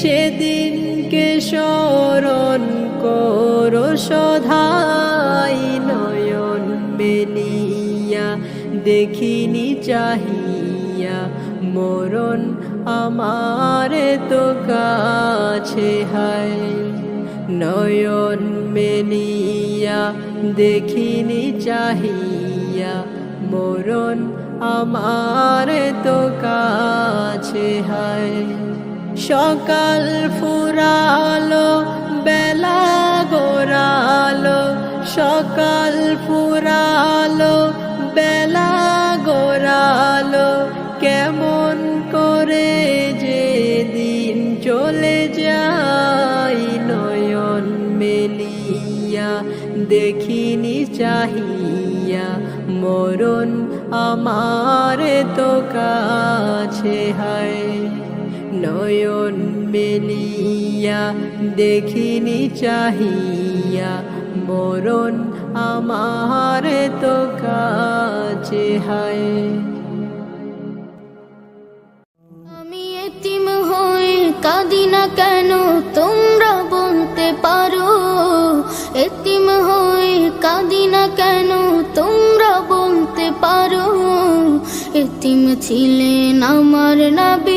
সেদিনকে স্মরণ করো সধাই নয়ন মেলিয়া, দেখিনি চাহিয়া, মরণ আমার তো কাছে হায়। নয়ন মেলিয়া, দেখিনি চাহিয়া, মরণ আমার তো কাছে হায়। সকাল ফুরালো, বেলা গোরালো সকাল ফুরালো, বেলা গোরালো কেমন করে যে দিন চলে যায় নয়ন মেলিয়া, দেখিনি চাহিয়া, মরণ আমার তো কাছে হায়। নয়ন মেলিয়া দেখিনি চাহিয়া, মরণ আমার তো কাছে হায়। আমি এতিম হয়ে কাঁদি না কেন, তোমরা বলতে পারো? এতিম হয়ে কাঁদি না কেন, তোমরা বলতে পারো? এতিম ছিলেন আমার নাবি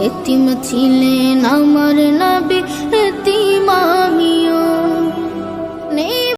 এতিম ছিলেন আমার নবী এতিম